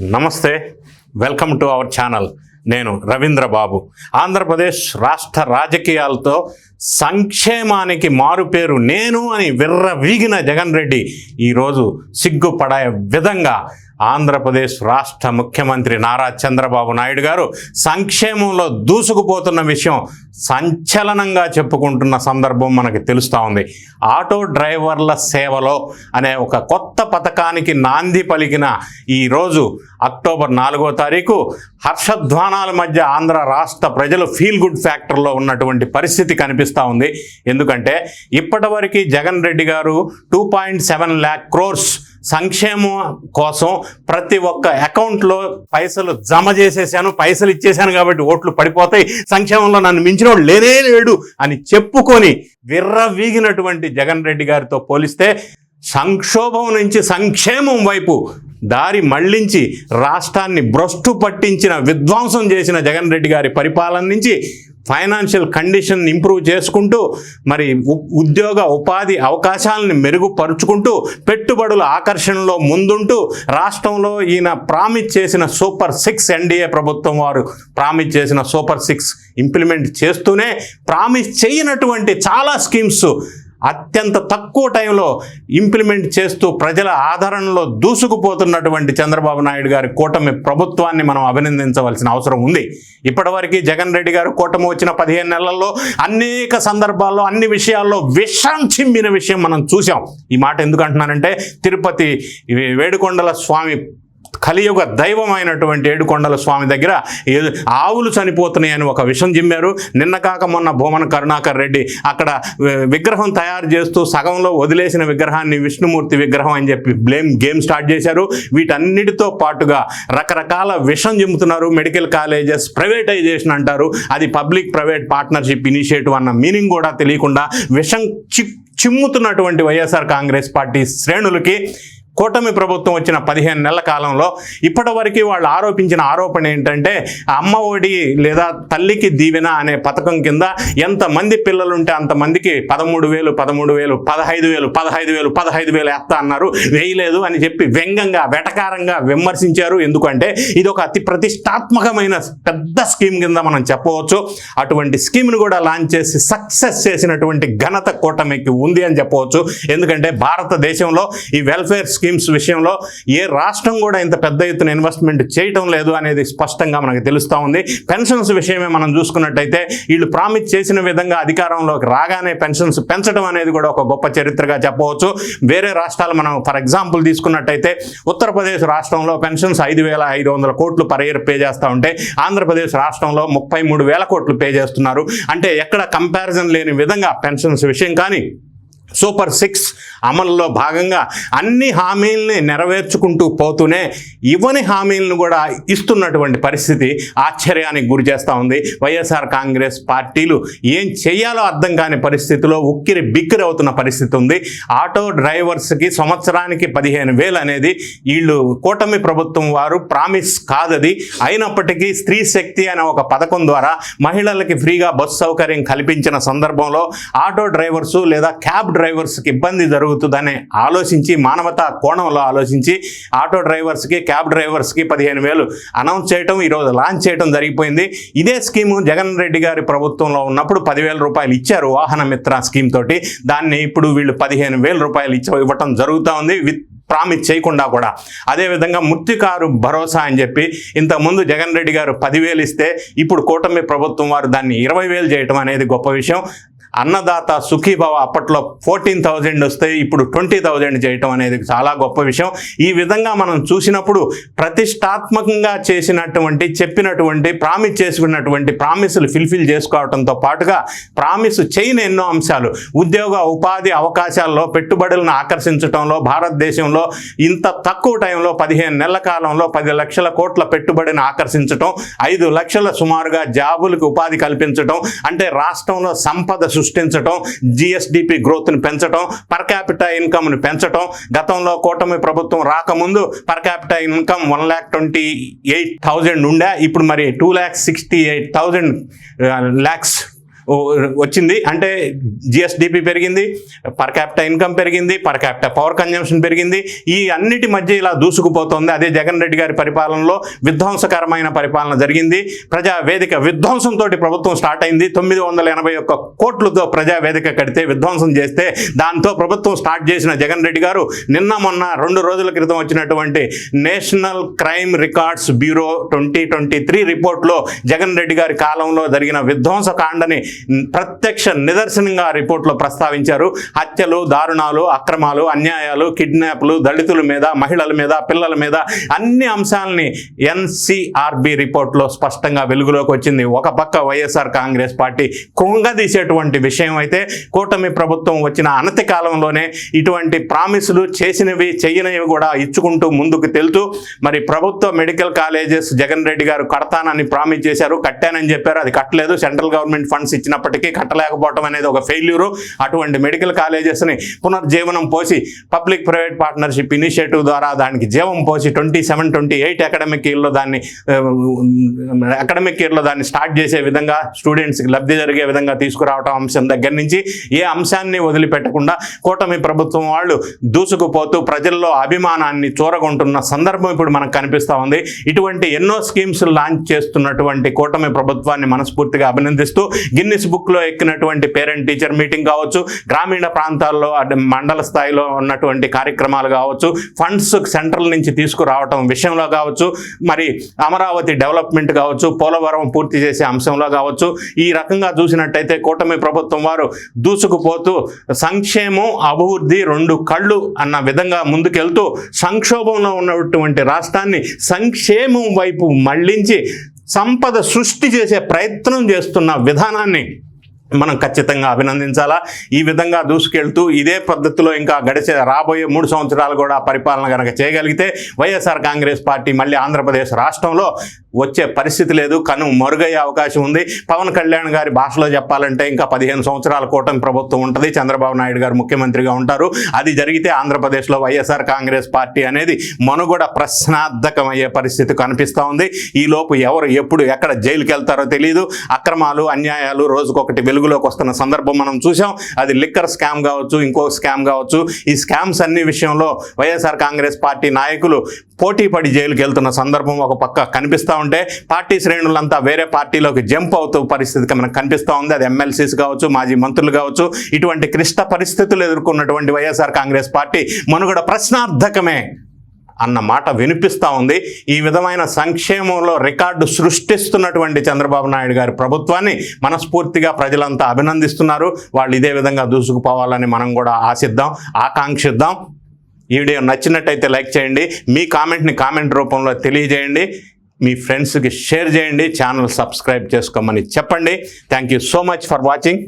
నమస్తే welcome to our channel. నేను రవీంద్ర బాబు. ఆంధ్రప్రదేశ్ రాష్ట్ర రాజకీయాలతో సంక్షేమానికి మారుపేరు నేను అని విర్రవీగిన జగన్ రెడ్డి ఈరోజు సిగ్గుపడే విధంగా ఆంధ్రప్రదేశ్ రాష్ట్ర ముఖ్యమంత్రి నారా చంద్రబాబు నాయుడు గారు సంక్షేమంలో దూసుకుపోతున్న విషయం సంచలనంగా చెప్పుకుంటున్న సందర్భం మనకి తెలుస్తూ ఉంది. ఆటో డ్రైవర్ల సేవలో అనే ఒక కొత్త పథకానికి నాంది పలికిన ఈరోజు అక్టోబర్ నాలుగో తారీఖు హర్షధ్వానాల మధ్య ఆంధ్ర రాష్ట్ర ప్రజలు ఫీల్ గుడ్ ఫ్యాక్టర్లో ఉన్నటువంటి పరిస్థితి కనిపిస్తూ ఉంది. ఎందుకంటే ఇప్పటివరకు జగన్ రెడ్డి గారు two point seven lakh crores సంక్షేమం కోసం ప్రతి ఒక్క అకౌంట్లో పైసలు జమ చేసేసాను పైసలు ఇచ్చేసాను కాబట్టి ఓట్లు పడిపోతాయి. సంక్షేమంలో నన్ను మించినోడు లేనే లేడు అని చెప్పుకొని విర్రవీగినటువంటి జగన్ రెడ్డి గారితో పోలిస్తే సంక్షోభం నుంచి సంక్షేమం వైపు దారి మళ్ళించి రాష్ట్రాన్ని భ్రష్టు పట్టించిన విధ్వంసం చేసిన జగన్ రెడ్డి గారి పరిపాలన నుంచి ఫైనాన్షియల్ కండిషన్ ఇంప్రూవ్ చేసుకుంటూ మరి ఉ- ఉద్యోగ ఉపాధి అవకాశాలను మెరుగుపరుచుకుంటూ పెట్టుబడుల ఆకర్షణలో ముందుంటూ రాష్ట్రంలో ఈయన ప్రామిస్ చేసిన సూపర్ సిక్స్ ఎన్డీఏ ప్రభుత్వం వారు ప్రామిస్ చేసిన సూపర్ సిక్స్ ఇంప్లిమెంట్ చేస్తూనే ప్రామిస్ చేయనటువంటి చాలా స్కీమ్స్ అత్యంత తక్కువ టైంలో ఇంప్లిమెంట్ చేస్తూ ప్రజల ఆదరణలో దూసుకుపోతున్నటువంటి చంద్రబాబు నాయుడు గారి కూటమి ప్రభుత్వాన్ని మనం అభినందించవలసిన అవసరం ఉంది. ఇప్పటివరకు జగన్ రెడ్డి గారు కూటమి వచ్చిన పదిహేను నెలల్లో అనేక సందర్భాల్లో అన్ని విషయాల్లో విషం చిమ్మిన విషయం మనం చూసాం ఈ మాట ఎందుకంటున్నానంటే తిరుపతి వేడుకొండల స్వామి కలియుగ దైవమైనటువంటి ఏడుకొండల స్వామి దగ్గర ఆవులు చనిపోతున్నాయని ఒక విషం జిమ్మారు. నిన్న కాక మొన్న భూమన కరుణాకర్ రెడ్డి అక్కడ విగ్రహం తయారు చేస్తూ సగంలో వదిలేసిన విగ్రహాన్ని విష్ణుమూర్తి విగ్రహం అని చెప్పి బ్లేమ్ గేమ్ స్టార్ట్ చేశారు. వీటన్నిటితో పాటుగా రకరకాల విషం జిమ్ముతున్నారు. మెడికల్ కాలేజెస్ ప్రైవేటైజేషన్ అంటారు. అది పబ్లిక్ ప్రైవేట్ పార్ట్నర్షిప్ ఇనిషియేటివ్ అన్న మీనింగ్ కూడా తెలియకుండా విషం చిమ్ముతున్నటువంటి Y S R Congress party శ్రేణులకి కూటమి ప్రభుత్వం వచ్చిన పదిహేను నెలల కాలంలో ఇప్పటివరకు వాళ్ళు ఆరోపించిన ఆరోపణ ఏంటంటే అమ్మ ఒడి లేదా తల్లికి దీవెన అనే పథకం కింద ఎంతమంది పిల్లలు ఉంటే అంతమందికి పదమూడు వేలు పదమూడు వేలు పదహైదు వేలు పదహైదు వేలు పదహైదు వేలు వేస్తా అన్నారు. వేయలేదు అని చెప్పి వ్యంగ్యంగా వెటకారంగా విమర్శించారు. ఎందుకంటే ఇది ఒక అతి ప్రతిష్టాత్మకమైన పెద్ద స్కీమ్ కింద మనం చెప్పవచ్చు. అటువంటి స్కీమ్ను కూడా లాంచ్ చేసి సక్సెస్ చేసినటువంటి ఘనత కూటమికి ఉంది అని చెప్పవచ్చు. ఎందుకంటే భారతదేశంలో ఈ వెల్ఫేర్ స్కీమ్ స్కీమ్స్ విషయంలో ఏ రాష్ట్రం కూడా ఇంత పెద్ద ఎత్తున ఇన్వెస్ట్మెంట్ చేయటం లేదు అనేది స్పష్టంగా మనకు తెలుస్తూ ఉంది. పెన్షన్స్ విషయమే మనం చూసుకున్నట్టయితే వీళ్ళు ప్రామిస్ చేసిన విధంగా అధికారంలోకి రాగానే పెన్షన్స్ పెంచడం అనేది కూడా ఒక గొప్ప చరిత్రగా చెప్పవచ్చు. వేరే రాష్ట్రాలు మనం ఫర్ ఎగ్జాంపుల్ తీసుకున్నట్టయితే ఉత్తరప్రదేశ్ రాష్ట్రంలో పెన్షన్స్ ఐదు వేల ఐదు వందల కోట్లు పర్ ఇయర్ పే చేస్తూ ఉంటే ఆంధ్రప్రదేశ్ రాష్ట్రంలో ముప్పై మూడు వేల కోట్లు పే చేస్తున్నారు. అంటే ఎక్కడ కంపారిజన్ లేని విధంగా పెన్షన్స్ విషయం కానీ సూపర్ సిక్స్ అమలులో భాగంగా అన్ని హామీల్ని నెరవేర్చుకుంటూ పోతూనే ఇవ్వని హామీలను కూడా ఇస్తున్నటువంటి పరిస్థితి ఆశ్చర్యానికి గురి చేస్తూ ఉంది. వైఎస్ఆర్ కాంగ్రెస్ పార్టీలు ఏం చేయాలో అర్థం కాని పరిస్థితిలో ఉక్కిరి బిక్కిరి అవుతున్న పరిస్థితి ఉంది. ఆటో డ్రైవర్స్కి సంవత్సరానికి పదిహేను వేలు అనేది వీళ్ళు కూటమి ప్రభుత్వం వారు ప్రామిస్ కాదది. అయినప్పటికీ స్త్రీ శక్తి అనే ఒక పథకం ద్వారా మహిళలకి ఫ్రీగా బస్సు సౌకర్యం కల్పించిన సందర్భంలో ఆటో డ్రైవర్స్ లేదా క్యాబ్ డ్రైవర్స్కి ఇబ్బంది జరుగుతుందని ఆలోచించి మానవతా కోణంలో ఆలోచించి ఆటో డ్రైవర్స్కి క్యాబ్ డ్రైవర్స్కి పదిహేను వేలు అనౌన్స్ చేయటం ఈరోజు లాంచ్ చేయడం జరిగిపోయింది. ఇదే స్కీము జగన్ రెడ్డి గారి ప్రభుత్వంలో ఉన్నప్పుడు పదివేల రూపాయలు ఇచ్చారు వాహన మిత్ర స్కీమ్ తోటి. దాన్ని ఇప్పుడు వీళ్ళు పదిహేను వేల రూపాయలు ఇచ్చ ఇవ్వటం జరుగుతూ ఉంది విత్ ప్రామిస్ చేయకుండా కూడా. అదేవిధంగా మృత్యుకారు భరోసా అని చెప్పి ఇంతకుముందు జగన్ రెడ్డి గారు పదివేలు ఇస్తే ఇప్పుడు కూటమి ప్రభుత్వం వారు దాన్ని ఇరవై వేలు చేయటం అనేది గొప్ప విషయం. అన్నదాత సుఖీభవ అప్పట్లో ఫోర్టీన్ థౌజండ్ వస్తే ఇప్పుడు ట్వంటీ థౌజండ్ చేయటం అనేది చాలా గొప్ప విషయం. ఈ విధంగా మనం చూసినప్పుడు ప్రతిష్టాత్మకంగా చేసినటువంటి చెప్పినటువంటి ప్రామిస్ చేసుకున్నటువంటి ప్రామిసులు ఫిల్ఫిల్ చేసుకోవడంతో పాటుగా ప్రామిస్ చేయని ఎన్నో అంశాలు. ఉద్యోగ ఉపాధి అవకాశాల్లో పెట్టుబడులను ఆకర్షించడంలో భారతదేశంలో ఇంత తక్కువ టైంలో పదిహేను నెలల కాలంలో పది లక్షల కోట్ల పెట్టుబడిని ఆకర్షించడం ఐదు లక్షల సుమారుగా జాబులకు ఉపాధి కల్పించడం అంటే రాష్ట్రంలో సంపద సృష్టించడం జిఎస్డిపి గ్రోత్ని పెంచడం పర్ క్యాపిటా ఇన్కమ్ని పెంచడం గతంలో కూటమి ప్రభుత్వం రాకముందు per capita income one lakh twenty eight thousand ఉండే. ఇప్పుడు మరి two lakhs sixty eight thousand lakhs వచ్చింది. అంటే జిఎస్డిపి పెరిగింది పర్ క్యాపిటల్ ఇన్కమ్ పెరిగింది పర్ క్యాపిటల్ పవర్ కన్జంప్షన్ పెరిగింది. ఈ అన్నిటి మధ్య ఇలా దూసుకుపోతోంది. అదే జగన్ రెడ్డి గారి పరిపాలనలో విధ్వంసకరమైన పరిపాలన జరిగింది. ప్రజా వేదిక విధ్వంసంతో ప్రభుత్వం స్టార్ట్ అయింది. తొమ్మిది వందల ఎనభై ఒక్క కోట్లతో ప్రజా వేదిక కడితే విధ్వంసం చేస్తే దాంతో ప్రభుత్వం స్టార్ట్ చేసిన జగన్ రెడ్డి గారు నిన్న మొన్న రెండు రోజుల క్రితం వచ్చినటువంటి national crime records bureau twenty twenty three రిపోర్ట్లో జగన్ రెడ్డి గారి కాలంలో జరిగిన విధ్వంసకాండని ప్రత్యక్ష నిదర్శనంగా రిపోర్ట్లో ప్రస్తావించారు. హత్యలు దారుణాలు అక్రమాలు అన్యాయాలు కిడ్నాప్లు దళితుల మీద మహిళల మీద పిల్లల మీద అన్ని అంశాలని ఎన్సిఆర్బి రిపోర్ట్లో స్పష్టంగా వెలుగులోకి వచ్చింది. ఒక పక్క వైఎస్ఆర్ కాంగ్రెస్ పార్టీ కుంగదీసేటువంటి విషయం అయితే కూటమి ప్రభుత్వం వచ్చిన అనతి కాలంలోనే ఇటువంటి ప్రామిసులు చేసినవి చేయనివి కూడా ఇచ్చుకుంటూ ముందుకు తెలుతూ మరి ప్రభుత్వ మెడికల్ కాలేజెస్ జగన్ రెడ్డి గారు కడతానని ప్రామిస్ చేశారు కట్టానని చెప్పారు. అది కట్టలేదు. సెంట్రల్ గవర్నమెంట్ ఫండ్స్ ఇచ్చినప్పటికీ కట్టలేకపోవటం అనేది ఒక ఫెయిల్యూరు అటువంటి మెడికల్ కాలేజెస్ని పునర్జీవనం పోసి పబ్లిక్ ప్రైవేట్ పార్ట్నర్షిప్ ఇనిషియేటివ్ ద్వారా దానికి జీవం పోసి twenty seven twenty eight academic ఇయర్లో దాన్ని um, um, అకాడమిక్ ఇయర్లో దాన్ని స్టార్ట్ చేసే విధంగా స్టూడెంట్స్కి లబ్ధి జరిగే విధంగా తీసుకురావటం అంశం దగ్గర నుంచి ఏ అంశాన్ని వదిలిపెట్టకుండా కూటమి ప్రభుత్వం వాళ్ళు దూసుకుపోతూ ప్రజల్లో అభిమానాన్ని చూరగొంటున్న సందర్భం ఇప్పుడు మనకు కనిపిస్తూ ఉంది. ఇటువంటి ఎన్నో స్కీమ్స్ లాంచ్ చేస్తున్నటువంటి కూటమి ప్రభుత్వాన్ని మనస్ఫూర్తిగా అభినందిస్తూ గిన్నిస్ బుక్లో ఎక్కినటువంటి పేరెంట్ టీచర్ మీటింగ్ కావచ్చు గ్రామీణ ప్రాంతాల్లో మండల స్థాయిలో ఉన్నటువంటి కార్యక్రమాలు కావచ్చు ఫండ్స్ సెంట్రల్ నుంచి తీసుకురావటం విషయంలో కావచ్చు మరి అమరావతి డెవలప్మెంట్ కావచ్చు పోలవరం పూర్తి చేసే అంశంలో కావచ్చు ఈ రకంగా చూసినట్టయితే కూటమి ప్రభుత్వం వారు దూసుకుపోతూ సంక్షేమం అభివృద్ధి రెండు కళ్ళు అన్న విధంగా ముందుకెళ్తూ సంక్షోభంలో ఉన్నటువంటి రాష్ట్రాన్ని సంక్షేమం వైపు మళ్ళించి సంపద సృష్టి చేసే ప్రయత్నం చేస్తున్న విధానాన్ని మనం ఖచ్చితంగా అభినందించాలా? ఈ విధంగా దూసుకెళ్తూ ఇదే పద్ధతిలో ఇంకా గడిచే రాబోయే మూడు సంవత్సరాలు కూడా పరిపాలన కనుక చేయగలిగితే వైఎస్ఆర్ కాంగ్రెస్ పార్టీ మళ్ళీ ఆంధ్రప్రదేశ్ రాష్ట్రంలో వచ్చే పరిస్థితి లేదు. కను మరుగయ్యే అవకాశం ఉంది. పవన్ కళ్యాణ్ గారి భాషలో చెప్పాలంటే ఇంకా పదిహేను సంవత్సరాల కూటమి ప్రభుత్వం ఉంటుంది. చంద్రబాబు నాయుడు గారు ముఖ్యమంత్రిగా ఉంటారు. అది జరిగితే ఆంధ్రప్రదేశ్లో వైఎస్ఆర్ కాంగ్రెస్ పార్టీ అనేది మనుగడ ప్రశ్నార్థకమయ్యే పరిస్థితి కనిపిస్తూ ఉంది. ఈ లోపు ఎవరు ఎప్పుడు ఎక్కడ జైలుకి వెళ్తారో తెలియదు అక్రమాలు అన్యాయాలు రోజుకొకటి వెలుగులోకి వస్తున్న సందర్భం మనం చూసాం అది లిక్కర్ స్కామ్ కావచ్చు ఇంకో స్కామ్ కావచ్చు. ఈ స్కామ్స్ అన్ని విషయంలో వైఎస్ఆర్ కాంగ్రెస్ పార్టీ నాయకులు పోటీ పడి జైలుకి వెళ్తున్న సందర్భం ఒక పక్క కనిపిస్తూ ఉంటే పార్టీ శ్రేణులంతా వేరే పార్టీలోకి జంప్ అవుతూ పరిస్థితి మనకు కనిపిస్తూ ఉంది. అది ఎమ్మెల్సీస్ కావచ్చు మాజీ మంత్రులు కావచ్చు. ఇటువంటి క్లిష్ట పరిస్థితులు ఎదుర్కొన్నటువంటి వైఎస్ఆర్ కాంగ్రెస్ పార్టీ మనుగడ ప్రశ్నార్థకమే. అన్న మాట వినిపిస్తూ ఉంది. ఈ విధమైన సంక్షేమంలో రికార్డు సృష్టిస్తున్నటువంటి చంద్రబాబు నాయుడు గారి ప్రభుత్వాన్ని మనస్ఫూర్తిగా ప్రజలంతా అభినందిస్తున్నారు. వాళ్ళు ఇదే విధంగా దూసుకుపోవాలని మనం కూడా ఆశిద్దాం ఆకాంక్షిద్దాం. ఈ వీడియో నచ్చినట్టయితే లైక్ చేయండి. మీ కామెంట్ని కామెంట్ రూపంలో తెలియజేయండి. మీ ఫ్రెండ్స్కి షేర్ చేయండి. ఛానల్ సబ్స్క్రైబ్ చేసుకోమని చెప్పండి. Thank you so much for watching.